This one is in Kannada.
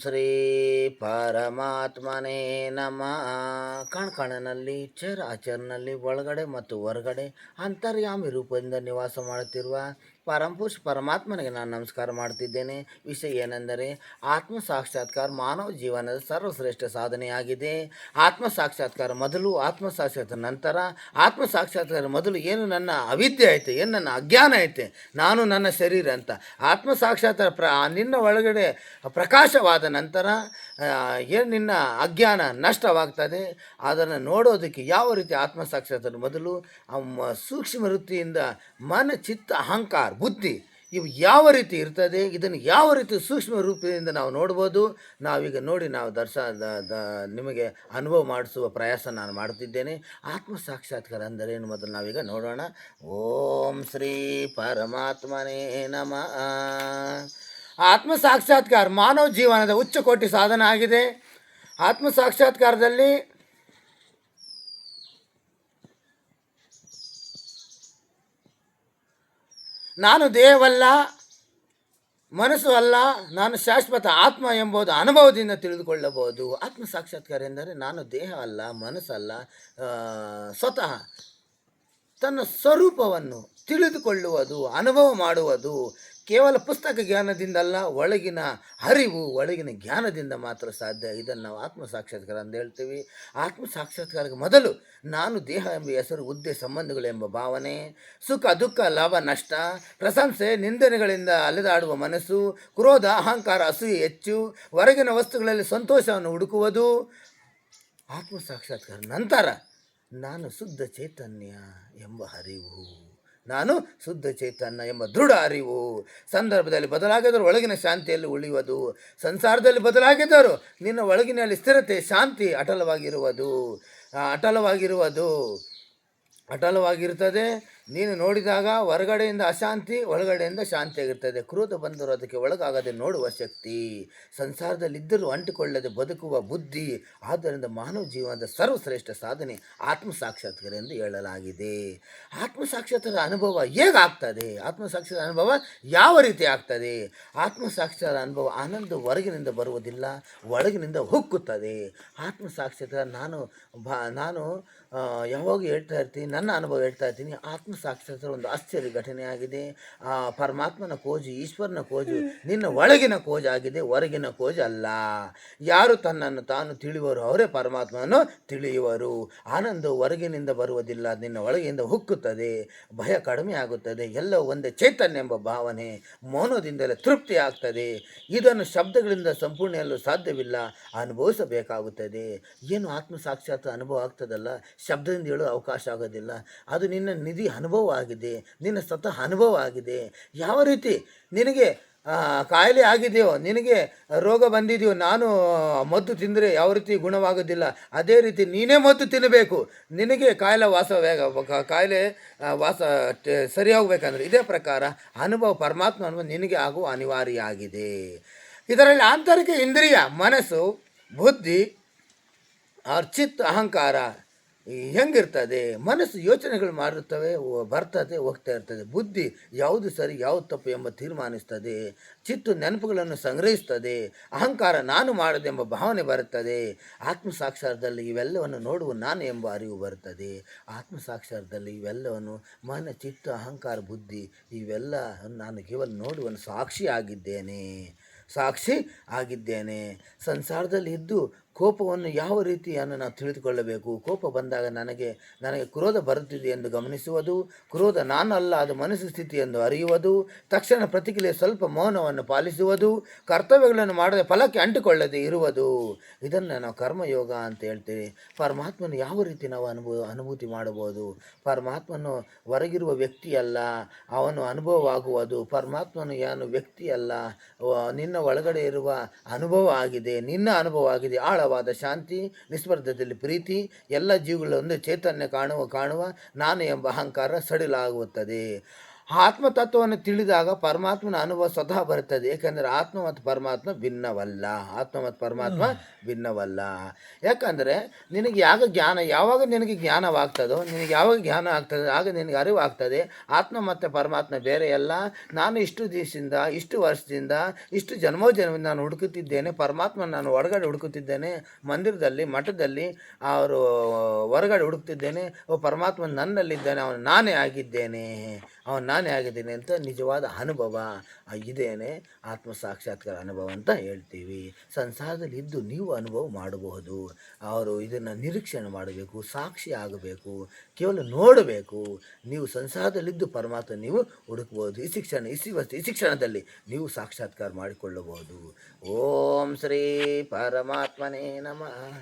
ಶ್ರೀ ಪರಮಾತ್ಮನೇ ನಮಃ. ಕಣ್ಕಣನಲ್ಲಿ ಆಚರಣಲ್ಲಿ ಒಳಗಡೆ ಮತ್ತು ಹೊರಗಡೆ ಅಂತರ್ಯಾಮಿ ರೂಪದಿಂದ ನಿವಾಸ ಮಾಡುತ್ತಿರುವ ಪರಂಪುರುಷ ಪರಮಾತ್ಮನಿಗೆ ನಾನು ನಮಸ್ಕಾರ ಮಾಡ್ತಿದ್ದೇನೆ ವಿಷಯ ಏನೆಂದರೆ, ಆತ್ಮ ಸಾಕ್ಷಾತ್ಕಾರ ಮಾನವ ಜೀವನದ ಸರ್ವಶ್ರೇಷ್ಠ ಸಾಧನೆಯಾಗಿದೆ. ಆತ್ಮ ಸಾಕ್ಷಾತ್ಕಾರ ಮೊದಲು, ಆತ್ಮ ಸಾಕ್ಷಾತ್ಕಾರ ನಂತರ. ಆತ್ಮ ಸಾಕ್ಷಾತ್ಕಾರ ಮೊದಲು ಏನು ನನ್ನ ಅವಿದ್ಯೆ ಐತೆ, ಏನು ನನ್ನ ಅಜ್ಞಾನ ಐತೆ, ನಾನು ನನ್ನ ಶರೀರ ಅಂತ. ಆತ್ಮ ಸಾಕ್ಷಾತ್ಕಾರ ಪ್ರ, ನಿನ್ನ ಒಳಗಡೆ ಪ್ರಕಾಶವಾದ ನಂತರ ಏನು ನಿನ್ನ ಅಜ್ಞಾನ ನಷ್ಟವಾಗ್ತದೆ, ಅದನ್ನು ನೋಡೋದಕ್ಕೆ ಯಾವ ರೀತಿ ಆತ್ಮ ಸಾಕ್ಷಾತ್ಕಾರ ಮೊದಲು ಸೂಕ್ಷ್ಮ ವೃತ್ತಿಯಿಂದ ಮನ, ಚಿತ್ತ, ಅಹಂಕಾರ, ಬುದ್ಧಿ ಇವು ಯಾವ ರೀತಿ ಇರ್ತದೆ, ಇದನ್ನು ಯಾವ ರೀತಿ ಸೂಕ್ಷ್ಮ ರೂಪದಿಂದ ನಾವು ನೋಡ್ಬೋದು, ನಾವೀಗ ನೋಡಿ ನಾವು ದರ್ಶ ನಿಮಗೆ ಅನುಭವ ಮಾಡಿಸುವ ಪ್ರಯಾಸ ನಾನು ಮಾಡ್ತಿದ್ದೇನೆ. ಆತ್ಮ ಸಾಕ್ಷಾತ್ಕಾರ ಏನು ಮೊದಲು ನಾವೀಗ ನೋಡೋಣ. ಓಂ ಶ್ರೀ ಪರಮಾತ್ಮನೇ ನಮಃ. ಆತ್ಮ ಸಾಕ್ಷಾತ್ಕಾರ ಮಾನವ ಜೀವನದ ಉಚ್ಚ ಕೋಟಿ ಸಾಧನ ಆಗಿದೆ. ಆತ್ಮ ಸಾಕ್ಷಾತ್ಕಾರದಲ್ಲಿ ನಾನು ದೇಹವಲ್ಲ, ಮನಸ್ಸು ಅಲ್ಲ, ನಾನು ಶಾಶ್ವತ ಆತ್ಮ ಎಂಬುದು ಅನುಭವದಿಂದ ತಿಳಿದುಕೊಳ್ಳಬಹುದು. ಆತ್ಮ ಸಾಕ್ಷಾತ್ಕಾರ ಎಂದರೆ ನಾನು ದೇಹ ಅಲ್ಲ, ಮನಸ್ಸಲ್ಲ ಸ್ವತಃ ತನ್ನ ಸ್ವರೂಪವನ್ನು ತಿಳಿದುಕೊಳ್ಳುವುದು, ಅನುಭವ ಮಾಡುವುದು. ಕೇವಲ ಪುಸ್ತಕ ಜ್ಞಾನದಿಂದಲ್ಲ ಒಳಗಿನ ಅರಿವು, ಒಳಗಿನ ಜ್ಞಾನದಿಂದ ಮಾತ್ರ ಸಾಧ್ಯ. ಇದನ್ನು ನಾವು ಆತ್ಮ ಸಾಕ್ಷಾತ್ಕಾರ ಅಂತ ಹೇಳ್ತೀವಿ. ಆತ್ಮ ಸಾಕ್ಷಾತ್ಕಾರಕ್ಕೆ ಮೊದಲು ನಾನು ದೇಹ ಎಂಬ ಹೆಸರು ಹುದ್ದೆ ಸಂಬಂಧಗಳು ಎಂಬ ಭಾವನೆ, ಸುಖ, ದುಃಖ, ಲಾಭ, ನಷ್ಟ, ಪ್ರಶಂಸೆ, ನಿಂದನೆಗಳಿಂದ ಅಲೆದಾಡುವ ಮನಸ್ಸು, ಕ್ರೋಧ, ಅಹಂಕಾರ, ಅಸೂಯೆ ಹೆಚ್ಚು, ಹೊರಗಿನ ವಸ್ತುಗಳಲ್ಲಿ ಸಂತೋಷವನ್ನು ಹುಡುಕುವುದು. ಆತ್ಮ ಸಾಕ್ಷಾತ್ಕಾರ ನಂತರ ನಾನು ಶುದ್ಧ ಚೈತನ್ಯ ಎಂಬ ಅರಿವು. ನಾನು ಶುದ್ಧ ಚೈತನ್ಯ ಎಂಬ ದೃಢ ಅರಿವು. ಸಂದರ್ಭದಲ್ಲಿ ಬದಲಾಗಿದ್ದರೂ ಒಳಗಿನ ಶಾಂತಿಯಲ್ಲಿ ಉಳಿಯುವುದು. ಸಂಸಾರದಲ್ಲಿ ಬದಲಾಗಿದ್ದರೂ ನಿನ್ನ ಒಳಗಿನಲ್ಲಿ ಸ್ಥಿರತೆ, ಶಾಂತಿ ಅಟಲವಾಗಿರುವುದು. ಅಟಲವಾಗಿರುವುದು. ಅಟಲವಾಗಿರ್ತದೆ ನೀನು ನೋಡಿದಾಗ ಹೊರಗಡೆಯಿಂದ ಅಶಾಂತಿ, ಒಳಗಡೆಯಿಂದ ಶಾಂತಿಯಾಗಿರ್ತದೆ ಕ್ರೋಧ ಬಂದರೂ ಅದಕ್ಕೆ ಒಳಗಾಗದೆ ನೋಡುವ ಶಕ್ತಿ. ಸಂಸಾರದಲ್ಲಿದ್ದರೂ ಅಂಟಿಕೊಳ್ಳದೆ ಬದುಕುವ ಬುದ್ಧಿ. ಆದ್ದರಿಂದ ಮಾನವ ಜೀವನದ ಸರ್ವಶ್ರೇಷ್ಠ ಸಾಧನೆ ಆತ್ಮ ಸಾಕ್ಷಾತ್ಕಾರ ಎಂದು ಹೇಳಲಾಗಿದೆ. ಆತ್ಮ ಸಾಕ್ಷಾತ್ಕಾರ ಅನುಭವ ಹೇಗಾಗ್ತದೆ? ಆತ್ಮ ಸಾಕ್ಷಾತ್ಕಾರ ಅನುಭವ ಯಾವ ರೀತಿ ಆಗ್ತದೆ? ಆತ್ಮ ಸಾಕ್ಷಾತ್ಕಾರ ಅನುಭವ ಆನಂದ ಹೊರಗಿನಿಂದ ಬರುವುದಿಲ್ಲ, ಒಳಗಿನಿಂದ ಹುಕ್ಕುತ್ತದೆ. ಆತ್ಮ ಸಾಕ್ಷಾತ್ಕಾರ ನಾನು ಬಾ, ನಾನು ಯಾವಾಗ ಹೇಳ್ತಾ ಇರ್ತೀನಿ, ನನ್ನ ಅನುಭವ ಹೇಳ್ತಾ ಇರ್ತೀನಿ. ಆತ್ಮ ಸಾಕ್ಷಾತ್ಕಾರ ಒಂದು ಆಶ್ಚರ್ಯ ಘಟನೆಯಾಗಿದೆ ಆ ಪರಮಾತ್ಮನ ಕೋಜು, ಈಶ್ವರನ ಕೋಜು, ನಿನ್ನ ಒಳಗಿನ ಕೋಜಾಗಿದೆ ಹೊರಗಿನ ಕೋಜ ಅಲ್ಲ. ಯಾರು ತನ್ನನ್ನು ತಾನು ತಿಳಿಯುವರು ಅವರೇ ಪರಮಾತ್ಮನನ್ನು ತಿಳಿಯುವರು. ಆನಂದ ಹೊರಗಿನಿಂದ ಬರುವುದಿಲ್ಲ, ನಿನ್ನ ಒಳಗಿಂದ ಹುಕ್ಕುತ್ತದೆ, ಭಯ ಕಡಿಮೆ ಆಗುತ್ತದೆ ಎಲ್ಲ ಒಂದೇ ಚೈತನ್ಯ ಎಂಬ ಭಾವನೆ ಮೌನದಿಂದಲೇ ತೃಪ್ತಿ ಆಗ್ತದೆ. ಇದನ್ನು ಶಬ್ದಗಳಿಂದ ಸಂಪೂರ್ಣ ಸಾಧ್ಯವಿಲ್ಲ, ಅನುಭವಿಸಬೇಕಾಗುತ್ತದೆ. ಏನು ಆತ್ಮ ಸಾಕ್ಷಾತ್ ಅನುಭವ ಆಗ್ತದಲ್ಲ? ಶಬ್ದದಿಂದ ಹೇಳೋ ಅವಕಾಶ ಆಗೋದಿಲ್ಲ. ಅದು ನಿನ್ನ ನಿಧಿ ಅನುಭವ ಆಗಿದೆ, ನಿನ್ನ ಸ್ವತಃ ಅನುಭವ ಆಗಿದೆ. ಯಾವ ರೀತಿ ನಿನಗೆ ಕಾಯಿಲೆ ಆಗಿದೆಯೋ, ನಿನಗೆ ರೋಗ ಬಂದಿದೆಯೋ, ನಾನು ಮದ್ದು ತಿಂದರೆ ಯಾವ ರೀತಿ ಗುಣವಾಗೋದಿಲ್ಲ, ಅದೇ ರೀತಿ ನೀನೇ ಮದ್ದು ತಿನ್ನಬೇಕು. ನಿನಗೆ ಕಾಯಿಲೆ ವಾಸ ಕಾಯಿಲೆ ವಾಸ ಸರಿಯಾಗಬೇಕಂದ್ರೆ ಇದೇ ಪ್ರಕಾರ ಅನುಭವ ಪರಮಾತ್ಮ ಅನುಭವ ನಿನಗೆ ಆಗುವ ಅನಿವಾರ್ಯ ಆಗಿದೆ ಇದರಲ್ಲಿ ಆಂತರಿಕ ಇಂದ್ರಿಯ, ಮನಸ್ಸು, ಬುದ್ಧಿ, ಅರ್ಚಿತ್, ಅಹಂಕಾರ ಹೆಂಗಿರ್ತದೆ? ಮನಸ್ಸು ಯೋಚನೆಗಳು ಮಾಡಿರ್ತವೆ ಬರ್ತದೆ, ಹೋಗ್ತಾ ಇರ್ತದೆ. ಬುದ್ಧಿ ಯಾವುದು ಸರಿ, ಯಾವುದು ತಪ್ಪು ಎಂಬ ತೀರ್ಮಾನಿಸ್ತದೆ. ಚಿತ್ತು ನೆನಪುಗಳನ್ನು ಸಂಗ್ರಹಿಸ್ತದೆ. ಅಹಂಕಾರ ನಾನು ಮಾಡದೆಂಬ ಭಾವನೆ ಬರುತ್ತದೆ. ಆತ್ಮ ಸಾಕ್ಷಾರದಲ್ಲಿ ಇವೆಲ್ಲವನ್ನು ನೋಡುವ ನಾನು ಎಂಬ ಅರಿವು ಬರುತ್ತದೆ. ಆತ್ಮ ಸಾಕ್ಷಾರದಲ್ಲಿ ಇವೆಲ್ಲವನ್ನು ಮನ, ಚಿತ್ತ, ಅಹಂಕಾರ, ಬುದ್ಧಿ ಇವೆಲ್ಲ ನಾನು ಕೇವಲ ನೋಡುವ ಸಾಕ್ಷಿ ಆಗಿದ್ದೇನೆ. ಸಾಕ್ಷಿ ಆಗಿದ್ದೇನೆ. ಸಂಸಾರದಲ್ಲಿ ಇದ್ದು ಕೋಪವನ್ನು ಯಾವ ರೀತಿಯನ್ನು ನಾವು ತಿಳಿದುಕೊಳ್ಳಬೇಕು? ಕೋಪ ಬಂದಾಗ ನನಗೆ ನನಗೆ ಕ್ರೋಧ ಬರುತ್ತಿದೆ ಎಂದು ಗಮನಿಸುವುದು, ಕ್ರೋಧ ನಾನಲ್ಲ, ಅದು ಮನಸ್ಸು ಸ್ಥಿತಿ ಎಂದು ಅರಿಯುವುದು, ತಕ್ಷಣ ಪ್ರತಿಕ್ರಿಯೆ ಸ್ವಲ್ಪ ಮೌನವನ್ನು ಪಾಲಿಸುವುದು, ಕರ್ತವ್ಯಗಳನ್ನು ಮಾಡದೆ ಫಲಕ್ಕೆ ಅಂಟಿಕೊಳ್ಳದೆ ಇರುವುದು. ಇದನ್ನು ನಾವು ಕರ್ಮಯೋಗ ಅಂತ ಹೇಳ್ತೀವಿ. ಪರಮಾತ್ಮನ ಯಾವ ರೀತಿ ನಾವು ಅನುಭವ, ಅನುಭೂತಿ ಮಾಡಬಹುದು? ಪರಮಾತ್ಮನು ಹೊರಗಿರುವ ವ್ಯಕ್ತಿ ಅಲ್ಲ ಅವನು ಅನುಭವವಾಗುವುದು. ಪರಮಾತ್ಮನು ಯಾನು ವ್ಯಕ್ತಿ ಅಲ್ಲ ವ- ನಿನ್ನ ಒಳಗಡೆ ಇರುವ ಅನುಭವ ಆಗಿದೆ, ನಿನ್ನ ಅನುಭವ ಆಗಿದೆ ಆಳವಾದ ಶಾಂತಿ ನಿಸ್ಪರ್ಧದಲ್ಲಿ ಪ್ರೀತಿ ಎಲ್ಲ ಜೀವಗಳ ಒಂದು ಚೈತನ್ಯ ಕಾಣುವ ಕಾಣುವ ನಾನು ಎಂಬ ಅಹಂಕಾರ ಸಡಿಲಾಗುತ್ತದೆ. ಆತ್ಮತತ್ವವನ್ನು ತಿಳಿದಾಗ ಪರಮಾತ್ಮನ ಅನುಭವ ಸ್ವತಃ ಬರುತ್ತದೆ. ಏಕೆಂದರೆ ಆತ್ಮ ಮತ್ತು ಪರಮಾತ್ಮ ಭಿನ್ನವಲ್ಲ. ಆತ್ಮ ಮತ್ತು ಪರಮಾತ್ಮ ಭಿನ್ನವಲ್ಲ. ಯಾಕಂದರೆ ನಿನಗೆ ಯಾವಾಗ ಜ್ಞಾನ, ಯಾವಾಗ ನಿನಗೆ ಜ್ಞಾನವಾಗ್ತದೋ, ನಿನಗೆ ಯಾವಾಗ ಜ್ಞಾನ ಆಗ್ತದೆ, ಆಗ ನಿನಗೆ ಅರಿವಾಗ್ತದೆ. ಆತ್ಮ ಮತ್ತು ಪರಮಾತ್ಮ ಬೇರೆ ಅಲ್ಲ. ನಾನು ಇಷ್ಟು ದಿವಸದಿಂದ, ಇಷ್ಟು ವರ್ಷದಿಂದ, ಇಷ್ಟು ಜನ್ಮೋ ಜನ್ಮದಿಂದ ನಾನು ಹುಡುಕುತ್ತಿದ್ದೇನೆ. ಪರಮಾತ್ಮ ನಾನು ಹೊರಗಡೆ ಹುಡುಕುತ್ತಿದ್ದೇನೆ. ಮಂದಿರದಲ್ಲಿ, ಮಠದಲ್ಲಿ ಅವರು ಹೊರಗಡೆ ಹುಡುಕ್ತಿದ್ದೇನೆ. ಓ, ಪರಮಾತ್ಮ ನನ್ನಲ್ಲಿದ್ದಾನೆ, ಅವನು ನಾನೇ ಆಗಿದ್ದೇನೆ. ಅವನು ನಾನೇ ಆಗಿದ್ದೀನಿ ಅಂತ ನಿಜವಾದ ಅನುಭವ ಇದೇನೆ ಆತ್ಮ ಸಾಕ್ಷಾತ್ಕಾರ ಅನುಭವ ಅಂತ ಹೇಳ್ತೀವಿ. ಸಂಸಾರದಲ್ಲಿ ಇದ್ದು ನೀವು ಅನುಭವ ಮಾಡಬಹುದು. ಅವರು ಇದನ್ನು ನಿರೀಕ್ಷಣೆ ಮಾಡಬೇಕು, ಸಾಕ್ಷಿ ಆಗಬೇಕು, ಕೇವಲ ನೋಡಬೇಕು. ನೀವು ಸಂಸಾರದಲ್ಲಿದ್ದು ಪರಮಾತ್ಮ ನೀವು ಹುಡುಕಬಹುದು ಈ ಶಿಕ್ಷಣ, ಈ ಸಿ- ಈ ಶಿಕ್ಷಣದಲ್ಲಿ ನೀವು ಸಾಕ್ಷಾತ್ಕಾರ ಮಾಡಿಕೊಳ್ಳಬಹುದು. ಓಂ ಶ್ರೀ ಪರಮಾತ್ಮನೇ ನಮಃ.